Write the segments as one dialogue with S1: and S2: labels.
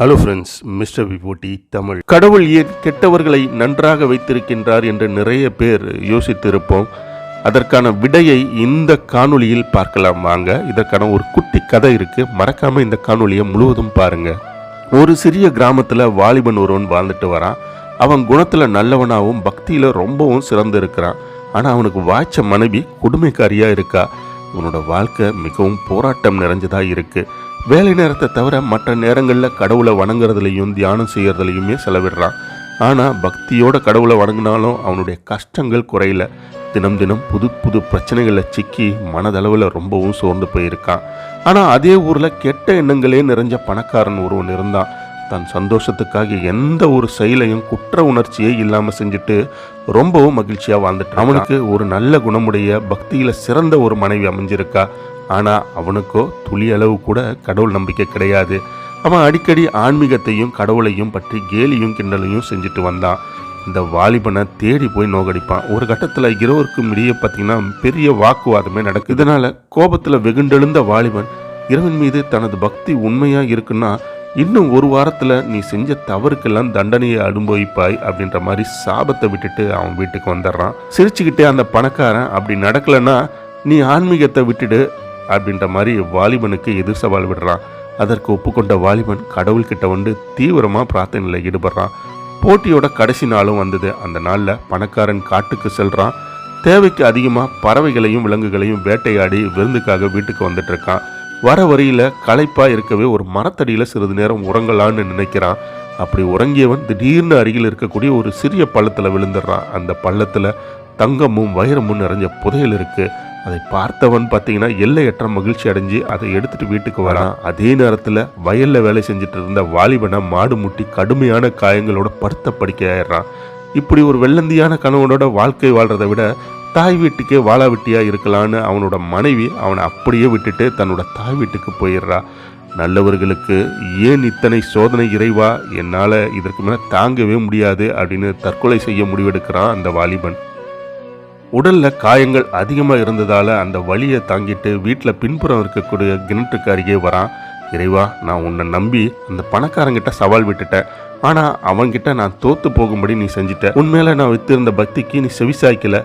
S1: Hello friends mister விபோட்டி தமிழ் கடவுள் ஏன் கெட்டவர்களை நன்றாக வைத்திருக்கின்றார் என்று நிறைய பேர் யோசித்திருப்போம். அதற்கான விடையை இந்த காணொளியில் பார்க்கலாம் வாங்க. இதற்கான ஒரு குட்டி கதை இருக்கு. மறக்காம இந்த காணொளியை முழுவதும் பாருங்க. ஒரு சிறிய கிராமத்தில் வாலிபன் ஒருவன் வாழ்ந்துட்டு வரான். அவன் குணத்தில் நல்லவனாகவும் பக்தியில் ரொம்பவும் சிறந்து இருக்கிறான் ஆனால் அவனுக்கு வாய்ச்ச மனைவி கொடுமைக்காரியாக இருக்கா? உன்னோட வாழ்க்கை மிகவும் போராட்டம் நிறைஞ்சதாக இருக்குது வேலை நேரத்தை தவிர மற்ற நேரங்களில் கடவுளை வணங்குறதுலையும் தியானம் செய்கிறதுலையுமே செலவிடுறான். ஆனால் பக்தியோட கடவுளை வணங்கினாலும் அவனுடைய கஷ்டங்கள் குறையல. தினம் தினம் புது புது பிரச்சனைகளில் சிக்கி மனதளவில் ரொம்பவும் சோர்ந்து போயிருக்கான். ஆனால் அதே ஊரில் கெட்ட எண்ணங்களே நிறைஞ்ச பணக்காரன் ஒருவன் இருந்தான். தன் சந்தோஷத்துக்காக எந்த ஒரு செயலையும் குற்ற உணர்ச்சியே இல்லாமல் செஞ்சுட்டு ரொம்பவும் மகிழ்ச்சியாக வாழ்ந்துட்டு அவனுக்கு ஒரு நல்ல குணமுடைய பக்தியில் சிறந்த ஒரு மனைவி அமைஞ்சிருக்கா. ஆனால் அவனுக்கோ துளி அளவு கூட கடவுள் நம்பிக்கை கிடையாது. அவன் அடிக்கடி ஆன்மீகத்தையும் கடவுளையும் பற்றி கேலியும் கிண்டலையும் செஞ்சுட்டு வந்தான். இந்த வாலிபனை தேடி போய் நோகடிப்பான். ஒரு கட்டத்தில் இருவருக்கும் இடையே பார்த்தீங்கன்னா பெரிய வாக்குவாதமே நடக்குது. இதனால கோபத்தில் வெகுண்டெழுந்த வாலிபன் இறைவன் மீது தனது பக்தி உண்மையாக இருக்குன்னா இன்னும் ஒரு வாரத்தில் நீ செஞ்ச தவறுக்கெல்லாம் தண்டனையை அனுபவிப்பாய் அப்படின்ற மாதிரி சாபத்தை விட்டுட்டு அவன் வீட்டுக்கு வந்துடுறான். சிரிச்சுக்கிட்டே அந்த பணக்காரன் அப்படி நடக்கலைன்னா நீ ஆன்மீகத்தை விட்டுடு அப்படின்ற மாதிரி வாலிபனுக்கு எதிர் சவால் விடுறான். அதற்கு ஒப்புக்கொண்ட வாலிபன் கடவுள்கிட்ட வந்து தீவிரமாக பிரார்த்தனையில் ஈடுபடுறான். போட்டியோட கடைசி நாளும் வந்தது. அந்த நாளில் பணக்காரன் காட்டுக்கு செல்கிறான் தேவைக்கு அதிகமாக பறவைகளையும் விலங்குகளையும் வேட்டையாடி விருந்துக்காக வீட்டுக்கு வந்துட்டு இருக்கான். வர வரியில் களைப்பாக இருக்கவே ஒரு மரத்தடியில் சிறிது நேரம் உறங்கலான்னு நினைக்கிறான். அப்படி உறங்கியவன் திடீர்னு அருகில் இருக்கக்கூடிய ஒரு சிறிய பள்ளத்தில் விழுந்துடுறான். அந்த பள்ளத்தில் தங்கமும் வைரமும் நிறைஞ்ச புதையல் இருக்குது அதை பார்த்தவன் பார்த்தீங்கன்னா எல்லையற்ற மகிழ்ச்சி அடைஞ்சு அதை எடுத்துட்டு வீட்டுக்கு வரான். அதே நேரத்தில் வயலில் வேலை செஞ்சுட்டு இருந்த வாலிபனை மாடு முட்டி கடுமையான காயங்களோட படுத்த படுக்கையாயிடுறான். இப்படி ஒரு வெள்ளந்தியான கணவனோட வாழ்க்கை வாழ்றதை விட தாய் வீட்டுக்கே வாழாவிட்டியாக இருக்கலான்னு அவனோட மனைவி அவனை அப்படியே விட்டுட்டு தன்னோட தாய் வீட்டுக்கு போயிடுறா. நல்லவர்களுக்கு ஏன் இத்தனை சோதனை இறைவா? என்னால் இதற்கு மேலே தாங்கவே முடியாது அப்படின்னு தற்கொலை செய்ய முடிவெடுக்கிறான் அந்த வாலிபன். உடல்ல காயங்கள் அதிகமாக இருந்ததால அந்த வழியை தாங்கிட்டு வீட்டில் பின்புறம் இருக்கக்கூடிய கிணற்றுக்கு அருகே வரான். இறைவா நான் உன்னை நம்பி அந்த பணக்காரங்கிட்ட சவால் விட்டுட்டேன். ஆனா அவன்கிட்ட நான் தோத்து போகும்படி நீ செஞ்சிட்ட. உண்மையில நான் வித்திருந்த பக்திக்கு நீ செவிசாய்க்கல.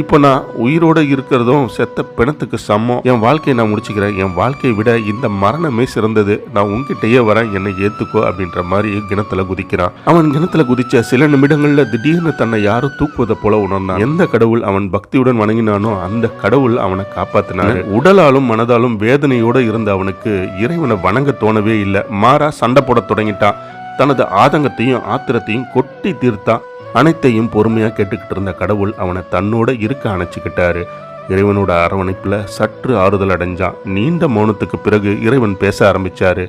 S1: இப்போ நான் உயிரோட இருக்கிறதும் செத்த பிணத்துக்கு சமம். என் வாழ்க்கையை நான் முடிச்சுக்கிறேன். என் வாழ்க்கையை விட இந்த மரணமே சிறந்தது. நான் உங்ககிட்டயே வரேன். என்னை ஏத்துக்கோ அப்படின்ற மாதிரி கிணத்துல குதிக்கிறான். அவன் கிணத்துல குதிச்ச சில நிமிடங்கள்ல திடீர்னு தன்னை யாரும் தூக்குவதை போல உணர்ந்தான். எந்த கடவுள் அவன் பக்தியுடன் வணங்கினானோ அந்த கடவுள் அவனை காப்பாத்தினாரு. உடலாலும் மனதாலும் வேதனையோட இருந்த அவனுக்கு இறைவனை வணங்க தோணவே இல்லை. மாறா சண்டை போட தொடங்கிட்டான். தனது ஆதங்கத்தையும் ஆத்திரத்தையும் கொட்டி தீர்த்தான். அனைத்தையும் பொறுமையாக கேட்டுக்கிட்டு இருந்த கடவுள் அவனை தன்னோட இருக்க அணைச்சிக்கிட்டாரு. இறைவனோட அரவணைப்பில் சற்று ஆறுதல் அடைஞ்சான். நீண்ட மௌனத்துக்கு பிறகு இறைவன் பேச ஆரம்பிச்சாரு.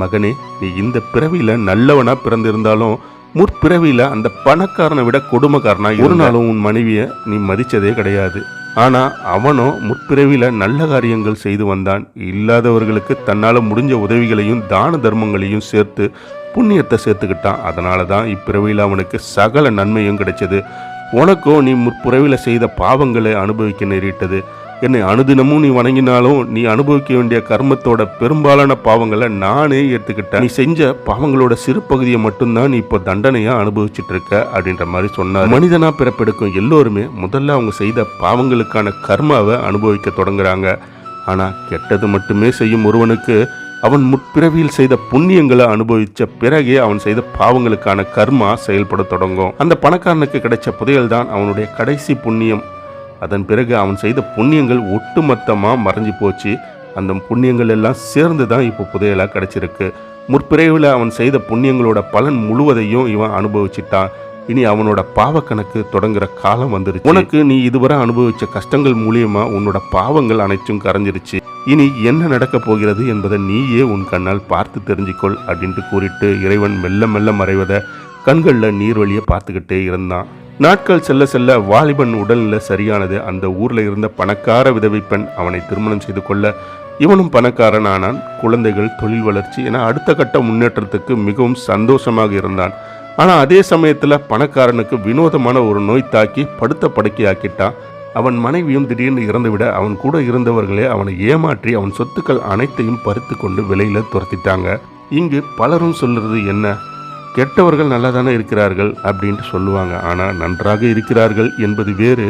S1: மகனே நீ இந்த பிறவியில் நல்லவனாக பிறந்திருந்தாலும் முற்பிறவியில் அந்த பணக்காரனை விட கொடுமைக்காரனாக ஒரு நாளும் உன் மனைவியை நீ மதித்ததே கிடையாது. ஆனால் அவனும் முற்பிறவியில் நல்ல காரியங்கள் செய்து வந்தான். இல்லாதவர்களுக்கு தன்னால் முடிஞ்ச உதவிகளையும் தான தர்மங்களையும் சேர்த்து புண்ணியத்தை சேர்த்துக்கிட்டான். அதனால தான் இப்பிறவியில் அவனுக்கு சகல நன்மையும் கிடைச்சது. உனக்கும் நீ முற்பிறவியில் செய்த பாவங்களை அனுபவிக்க நேரிட்டது. என்னை அனுதினமும் நீ வணங்கினாலும் நீ அனுபவிக்க வேண்டிய கர்மத்தோட பெரும்பாலான பாவங்களை நானே ஏற்றுக்கிட்டேன் நீ செஞ்ச பாவங்களோட சிறு பகுதியை மட்டும்தான் நீ இப்போ தண்டனையாக அனுபவிச்சுட்டு இருக்க அப்படின்ற மாதிரி சொன்னார். மனிதனாக பிறப்பெடுக்கும் எல்லோருமே முதல்ல அவங்க செய்த பாவங்களுக்கான கர்மாவை அனுபவிக்க தொடங்குறாங்க. ஆனால் கெட்டது மட்டுமே செய்யும் ஒருவனுக்கு அவன் முற்பிறவியில் செய்த புண்ணியங்களை அனுபவிச்ச பிறகே அவன் செய்த பாவங்களுக்கான கர்மா செயல்பட தொடங்கும். அந்த பணக்காரனுக்கு கிடைச்ச புதையல் தான் அவனுடைய கடைசி புண்ணியம். அதன் பிறகு அவன் செய்த புண்ணியங்கள் ஒட்டுமொத்தமாக மறைஞ்சு போச்சு. அந்த புண்ணியங்கள் எல்லாம் சேர்ந்து தான் இப்போ புதையலாக கிடைச்சிருக்கு. முற்பிறவியில் அவன் செய்த புண்ணியங்களோட பலன் முழுவதையும் இவன் அனுபவிச்சிட்டான். இனி அவனோட பாவக்கணக்கு தொடங்குற காலம் வந்துருச்சு. உனக்கு நீ இதுவரை அனுபவிச்ச கஷ்டங்கள் மூலியமா உன்னோட பாவங்கள் அனைத்தும் கரைஞ்சிருச்சு. இனி என்ன நடக்கப் போகிறது என்பதை நீயே உன் கண்ணால் பார்த்து தெரிஞ்சுக்கொள் அப்படின்ட்டு கூறிட்டு இறைவன் மெல்ல மெல்ல மறைவதை கண்களில் நீர் வழிய பார்த்துக்கிட்டே இருந்தான். நாட்கள் செல்ல செல்ல வாலிபன் உடல்நிலை சரியானது. அந்த ஊர்ல இருந்த பணக்கார விதவை பெண் அவனை திருமணம் செய்து கொள்ள இவனும் பணக்காரன் ஆனான். குழந்தைகள் தொழில் வளர்ச்சி என அடுத்த கட்ட முன்னேற்றத்துக்கு மிகவும் சந்தோஷமாக இருந்தான். ஆனால் அதே சமயத்தில் பணக்காரனுக்கு வினோதமான ஒரு நோய் தாக்கி படுத்த படுக்கையாக்கிட்டான். அவன் மனைவியும் திடீர்னு இறந்துவிட அவன் கூட இருந்தவர்களே அவனை ஏமாற்றி அவன் சொத்துக்கள் அனைத்தையும் பறித்து கொண்டு வெளியில துரத்திட்டாங்க. இங்கு பலரும் சொல்றது என்ன? கெட்டவர்கள் நல்லா தானே இருக்கிறார்கள் அப்படின்ட்டு சொல்லுவாங்க. ஆனால் நன்றாக இருக்கிறார்கள் என்பது வேறு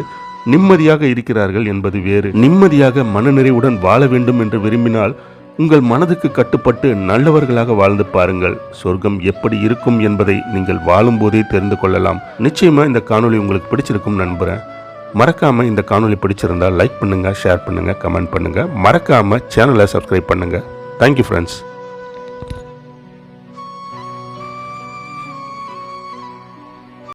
S1: நிம்மதியாக இருக்கிறார்கள் என்பது வேறு. நிம்மதியாக மனநிறைவுடன் வாழ வேண்டும் என்று விரும்பினால் உங்கள் மனதுக்கு கட்டுப்பட்டு நல்லவர்களாக வாழ்ந்து பாருங்கள். சொர்க்கம் எப்படி இருக்கும் என்பதை நீங்கள் வாழும்போதே தெரிந்து கொள்ளலாம். நிச்சயமா இந்த காணொலி உங்களுக்கு பிடிச்சிருக்கும் நண்பறேன் மறக்காம இந்த காணொலி பிடிச்சிருந்தா லைக் பண்ணுங்க ஷேர் பண்ணுங்க கமெண்ட் பண்ணுங்க. மறக்காம சேனலை சப்ஸ்கிரைப் பண்ணுங்க. Thank you friends